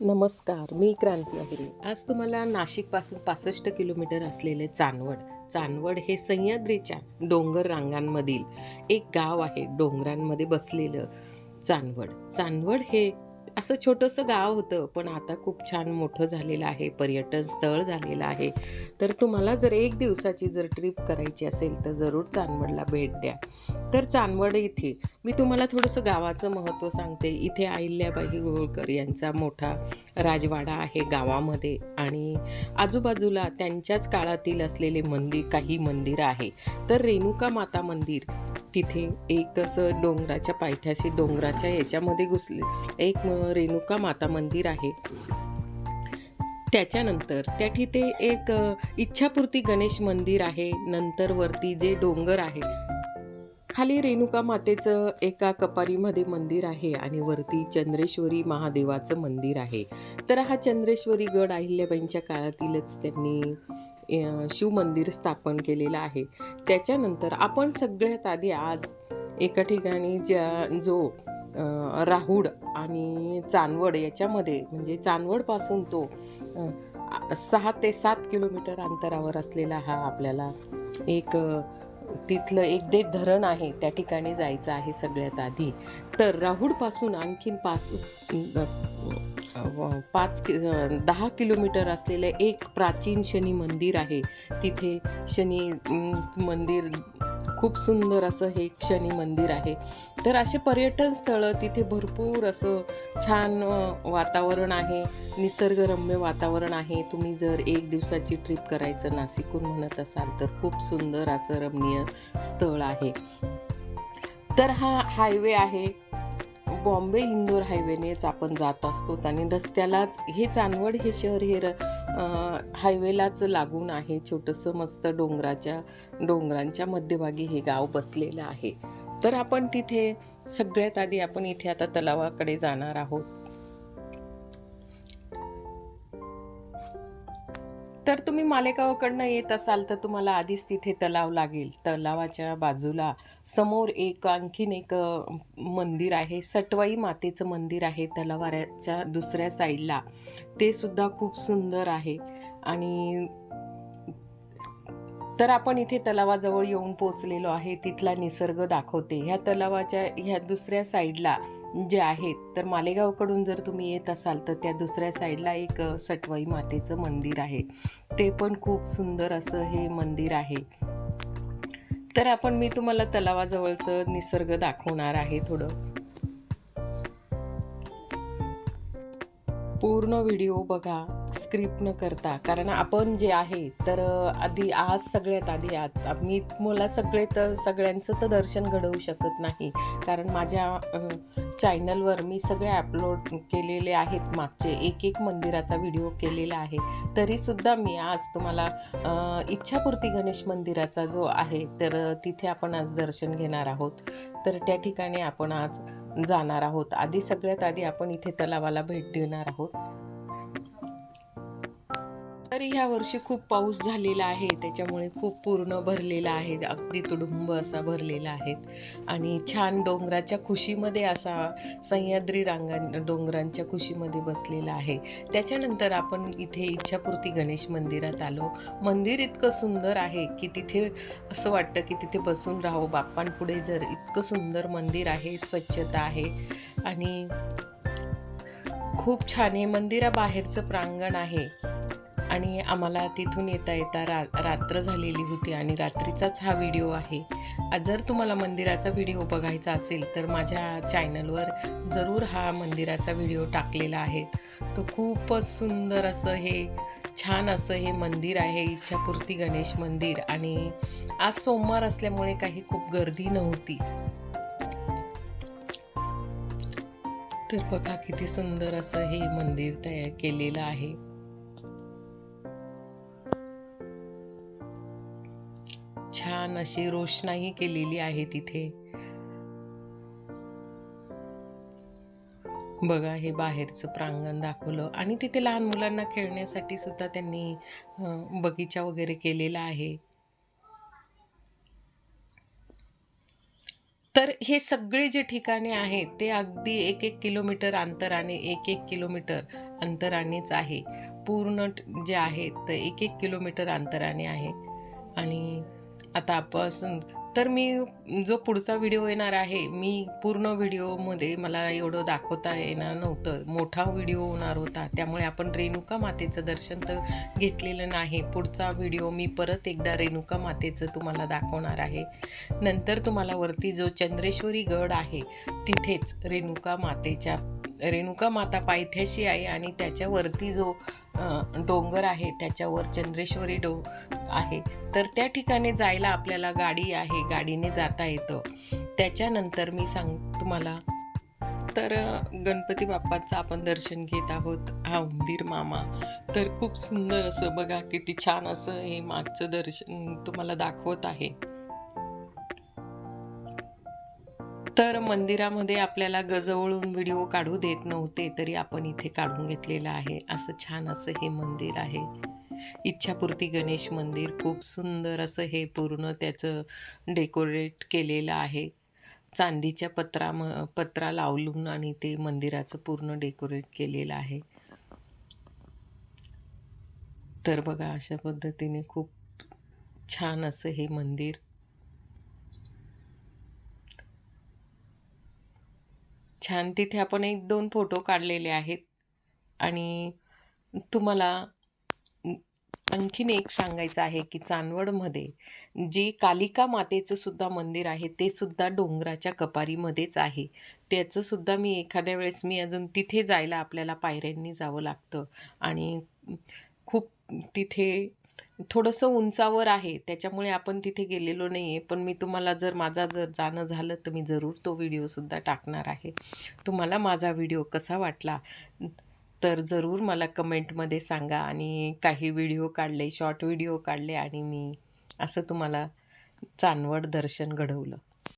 नमस्कार मी क्रांती अहिरे. आज तुम्हाला नाशिकपासून पासष्ट किलोमीटर असलेले चांदवड. चांदवड हे सह्याद्रीच्या डोंगर रांगांमधील एक गाव आहे डोंगरांमध्ये बसलेलं चांदवड. चांदवड हे असं छोटंसं गाव होतं पण आता खूप छान मोठं झालेलं आहे पर्यटन स्थळ झालेलं आहे. तर तुम्हाला जर एक दिवसाची जर ट्रिप करायची असेल तर जरूर चांदवडला भेट द्या. तर चांदवड इथे मी तुम्हाला थोडंसं गावाचं महत्त्व सांगते. इथे अहिल्याबाई होळकर यांचा मोठा राजवाडा आहे गावामध्ये आणि आजूबाजूला त्यांच्याच काळातील असलेले मंदिर काही मंदिर आहे. तर रेणुका माता मंदिर तिथे एक असं डोंगराच्या पायथ्याशी डोंगराच्या याच्यामध्ये घुसले. एक रेणुका माता मंदिर आहे. त्याच्यानंतर त्या तिथे एक इच्छापूर्ती गणेश मंदिर आहे. नंतर वरती जे डोंगर आहे खाली रेणुका मातेचं एका कपारीमध्ये मंदिर आहे आणि वरती चंद्रेश्वरी महादेवाचं मंदिर आहे. तर हा चंद्रेश्वरी गड अहिल्याबाईंच्या काळातीलच त्यांनी शिवमंदिर स्थापन केलेलं आहे. त्याच्यानंतर आपण सगळ्यात आधी आज एका ठिकाणी ज्या जो राहुड आणि चांदवड याच्यामध्ये म्हणजे चांदवडपासून तो सहा ते सात किलोमीटर अंतरावर असलेला हा आपल्याला एक तिथलं एक दे धरण आहे त्या ठिकाणी जायचं आहे सगळ्यात आधी. तर राहुडपासून आणखीन पाच पाच कि दहा किलोमीटर असलेलं एक प्राचीन शनी मंदिर आहे. तिथे शनी मंदिर खूप सुंदर असं हे शनी मंदिर आहे. तर असे पर्यटन स्थळं तिथे भरपूर असं छान वातावरण आहे. निसर्गरम्य वातावरण आहे. तुम्ही जर एक दिवसाची ट्रिप करायचं नाशिकहून म्हणत असाल तर खूप सुंदर असं रमणीय स्थळ आहे. तर हा हायवे आहे. बॉम्बे इंदोर हायवेनेच आपण जात असतो. आणि रस्त्यालाच हे चांदवड हे शहर हे र हायवेलाच लागून आहे. छोटंसं मस्त डोंगराच्या डोंगरांच्या मध्यभागी हे गाव बसलेलं आहे. तर आपण तिथे सगळ्यात आधी आपण इथे आता तलावाकडे जाणार आहोत. तर तुम्ही मालेगावकडनं येत असाल तर तुम्हाला आधीच तिथे तलाव लागेल. तलावाच्या बाजूला समोर एक आणखीन एक मंदिर आहे. सटवाई मातेचं मंदिर आहे तलावाच्या दुसऱ्या साईडला. ते सुद्धा खूप सुंदर आहे. आणि तर आपण इथे तलावाजवळ येऊन पोचलेलो आहे. तिथला निसर्ग दाखवते. ह्या तलावाच्या ह्या दुसऱ्या साईडला जे आहेत तर मालेगावकडून जर तुम्ही येत असाल तर त्या दुसऱ्या साईडला एक सटवाई मातेचं मंदिर आहे. ते पण खूप सुंदर असं हे मंदिर आहे. तर आपण मी तुम्हाला तलावाजवळचं निसर्ग दाखवणार आहे थोडं. पूर्ण व्हिडिओ बघा. स्क्रिप्ट न करता. कारण आपण जे आहे तर आधी आज सगळ्यात आधी आत मी मला सगळे तर सगळ्यांचं तर दर्शन घडवू शकत नाही. कारण माझ्या चॅनलवर मी सगळे अपलोड केलेले आहेत मागचे. एक एक मंदिराचा व्हिडिओ केलेला आहे. तरीसुद्धा मी आज तुम्हाला इच्छापूर्ती गणेश मंदिराचा जो आहे तर तिथे आपण आज दर्शन घेणार आहोत. तर त्या ठिकाणी आपण आज जाणार आहोत. आधी सगळ्यात आधी आपण इथे तलावाला भेट देणार आहोत. तर ह्या वर्षी खूप पाऊस झालेला आहे. त्याच्यामुळे खूप पूर्ण भरलेला आहे. अगदी तुडुंब असा भरलेला आहे. आणि छान डोंगराच्या खुशीमध्ये असा सह्याद्री रांगा डोंगरांच्या खुशीमध्ये बसलेला आहे. त्याच्यानंतर आपण इथे इच्छापूर्ती गणेश मंदिरात आलो. मंदिर इतकं सुंदर आहे की तिथे असं वाटतं की तिथे बसून राहो. बाप्पांपुढे जर इतकं सुंदर मंदिर आहे स्वच्छता आहे. आणि खूप छान हे मंदिराबाहेरचं प्रांगण आहे. आणि आम्हाला तिथून येता येता रा रात्र झालेली होती आणि रात्रीचाच हा व्हिडिओ आहे. जर तुम्हाला मंदिराचा व्हिडिओ बघायचा असेल तर माझ्या चॅनलवर जरूर हा मंदिराचा व्हिडिओ टाकलेला आहे. तो खूपच सुंदर असं हे छान असं हे मंदिर आहे इच्छापूर्ती गणेश मंदिर. आणि आज सोमवार असल्यामुळे काही खूप गर्दी नव्हती. तर बघा किती सुंदर असं हे मंदिर तयार केलेलं आहे. छान अशी रोषणाई केलेली आहे तिथे. बघा हे बाहेरचं प्रांगण दाखवलं. आणि तिथे लहान मुलांना खेळण्यासाठी सुद्धा त्यांनी बगीचा वगैरे केलेला आहे. तर हे सगळे जे ठिकाणे आहेत ते अगदी एक एक किलोमीटर अंतराने एक एक किलोमीटर अंतरानेच आहे. पूर्ण जे आहेत ते एक एक किलोमीटर अंतराने आहे. आणि आता आपण तर मी जो पुढचा व्हिडिओ येणार आहे मी पूर्ण व्हिडिओमध्ये मला एवढं दाखवता येणार नव्हतं. मोठा व्हिडिओ होणार होता. त्यामुळे आपण रेणुका मातेचं दर्शन तर घेतलेलं नाही. पुढचा व्हिडिओ मी परत एकदा रेणुका मातेचं तुम्हाला दाखवणार आहे. नंतर तुम्हाला वरती जो चंद्रेश्वरी गड आहे तिथेच रेणुका मातेच्या रेणुका माता पायथ्याशी आहे आणि त्याच्यावरती जो डोंगर आहे त्याच्यावर चंद्रेश्वरी डो आहे. तर त्या ठिकाणी जायला आपल्याला गाडी आहे गाडीने जाता येतं. त्याच्यानंतर मी सांग तुम्हाला. तर गणपती बाप्पाचं आपण दर्शन घेत आहोत. हा उंदीर मामा. तर खूप सुंदर असं बघा किती छान असं हे मागचं दर्शन तुम्हाला दाखवत आहे. तर मंदिरामध्ये आपल्याला गजवळून व्हिडिओ काढू देत नव्हते तरी आपण इथे काढून घेतलेलं आहे. असं छान असं हे मंदिर आहे. इच्छापूर्ती गणेश मंदिर खूप सुंदर असं हे पूर्ण त्याचं डेकोरेट केलेलं आहे. चांदीच्या पत्रा म पत्रा लावलून आणि ते मंदिराचं पूर्ण डेकोरेट केलेलं आहे. तर बघा अशा पद्धतीने खूप छान असं हे मंदिर छान. तिथे आपण एक दोन फोटो काढलेले आहेत. आणि तुम्हाला आणखीन एक सांगायचं आहे की चांदवडमध्ये जे कालिका मातेचं सुद्धा मंदिर आहे ते सुद्धा डोंगराच्या कपारीमध्येच आहे. त्याचं सुद्धा मी एखाद्या वेळेस मी अजून तिथे जायला आपल्याला पायऱ्यांनी जावं लागतं. आणि खूप तिथे थोडंसं उंचावर आहे त्याच्यामुळे आपण तिथे गेलेलो नाही आहे पण मी तुम्हाला जर माझा जर जाणं झालं तर मी जरूर तो व्हिडिओसुद्धा टाकणार आहे. तुम्हाला माझा व्हिडिओ कसा वाटला? तर जरूर मला कमेंटमध्ये सांगा आणि काही व्हिडिओ काढले शॉर्ट व्हिडिओ काढले आणि मी असं तुम्हाला चांदवड दर्शन घडवलं.